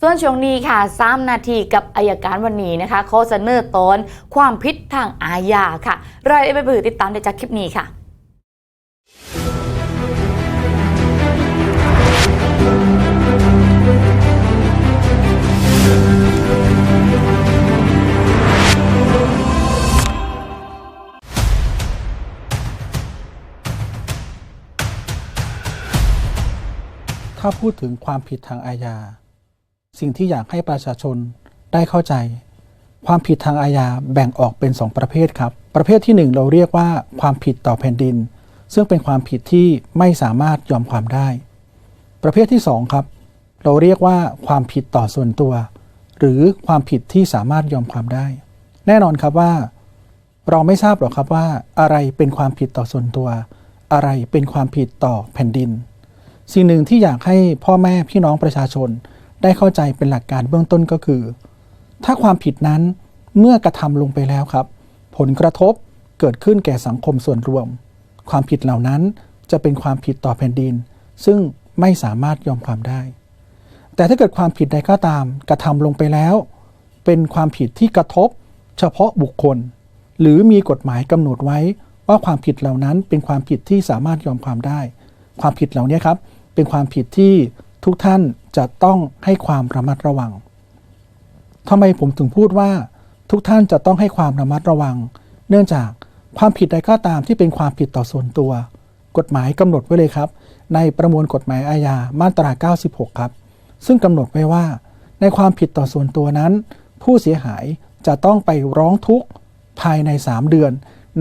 ส่วนช่วงนี้ค่ะ3นาทีกับอายการวันนี้นะคะขอเสนอตอนความผิดทางอาญาค่ะ รายละเอียดไปติดตามได้จากคลิปนี้ค่ะถ้าพูดถึงความผิดทางอาญา สิ่งที่อยากให้ประชาชนได้เข้าใจ ความผิดทางอาญาแบ่งออกเป็น 2 ประเภทครับ ประเภทที่ 1 เราเรียกว่าความผิดต่อแผ่นดิน ซึ่งเป็นความผิดที่ไม่สามารถยอมความได้ ประเภทที่ 2 ครับ เราเรียกว่าความผิดต่อส่วนตัว หรือความผิดที่สามารถยอมความได้ แน่นอนครับว่า เราไม่ทราบหรอกครับว่าอะไรเป็นความผิดต่อส่วนตัว อะไรเป็นความผิดต่อแผ่นดิน สิ่งหนึ่งที่อยากให้พ่อแม่พี่น้องประชาชน ได้เข้าใจเป็นหลักการเบื้องต้นก็คือ ถ้าความผิดนั้นเมื่อกระทำลงไปแล้วครับ ผลกระทบเกิดขึ้นแก่สังคมส่วนรวม ความผิดเหล่านั้นจะเป็นความผิดต่อแผ่นดิน ซึ่งไม่สามารถยอมความได้ แต่ถ้าเกิดความผิดใดก็ตามกระทำลงไปแล้ว เป็นความผิดที่กระทบ เฉพาะบุคคล หรือมีกฎหมายกำหนดไว้ว่าความผิดเหล่านั้นเป็นความผิดที่สามารถยอมความได้ ความผิดเหล่านี้ครับเป็นความผิดที่ ทุกท่านจะต้องให้ความระมัดระวังทำไมผมถึงพูดว่า ทุกท่านจะต้องให้ความระมัดระวัง เนื่องจากความผิดใดก็ตามที่เป็นความผิดต่อส่วนตัว กฎหมายกำหนดไว้เลยครับ ในประมวลกฎหมายอาญามาตรา 96 ครับ ซึ่งกำหนดไว้ว่า ในความผิดต่อส่วนตัวนั้น ผู้เสียหายจะต้องไปร้องทุกข์ภายใน 3 เดือน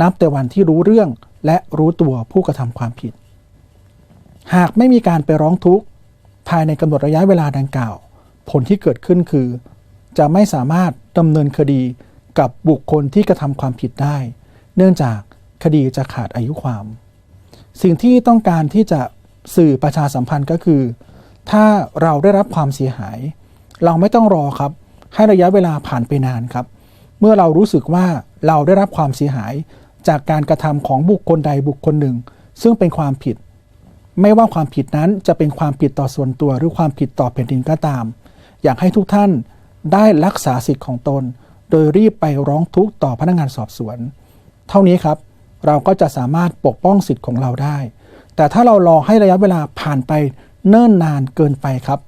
นับแต่วันที่รู้เรื่องและรู้ตัวผู้กระทำความผิด หากไม่มีการไปร้องทุกข์ ภายในกำหนดระยะเวลาดังกล่าว ผลที่เกิดขึ้นคือ จะไม่สามารถดำเนินคดีกับบุคคลที่กระทำความผิดได้ เนื่องจากคดีจะขาดอายุความ สิ่งที่ต้องการที่จะสื่อประชาสัมพันธ์ก็คือ ถ้าเราได้รับความเสียหาย เราไม่ต้องรอครับ ให้ระยะเวลาผ่านไปนานครับ เมื่อเรารู้สึกว่าเราได้รับความเสียหาย จากการกระทำของบุคคลใดบุคคลหนึ่ง ซึ่งเป็นความผิด ไม่ว่าความผิดนั้นจะเป็นความผิดต่อส่วนตัวหรือความผิดต่อแผ่นดินก็ตาม อยากให้ทุกท่านได้รักษาสิทธิ์ของตน โดยรีบไปร้องทุกข์ต่อพนักงานสอบสวน เท่านี้ครับ เราก็จะสามารถปกป้องสิทธิ์ของเราได้ แต่ถ้าเรารอให้ระยะเวลาผ่านไปเนิ่นนานเกินไปครับ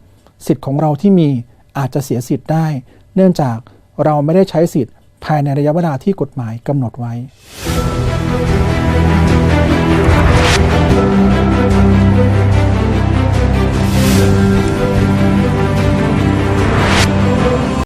สิทธิ์ของเราที่มีอาจจะเสียสิทธิ์ได้ เนื่องจากเราไม่ได้ใช้สิทธิ์ ภายในระยะเวลาที่กฎหมายกำหนดไว้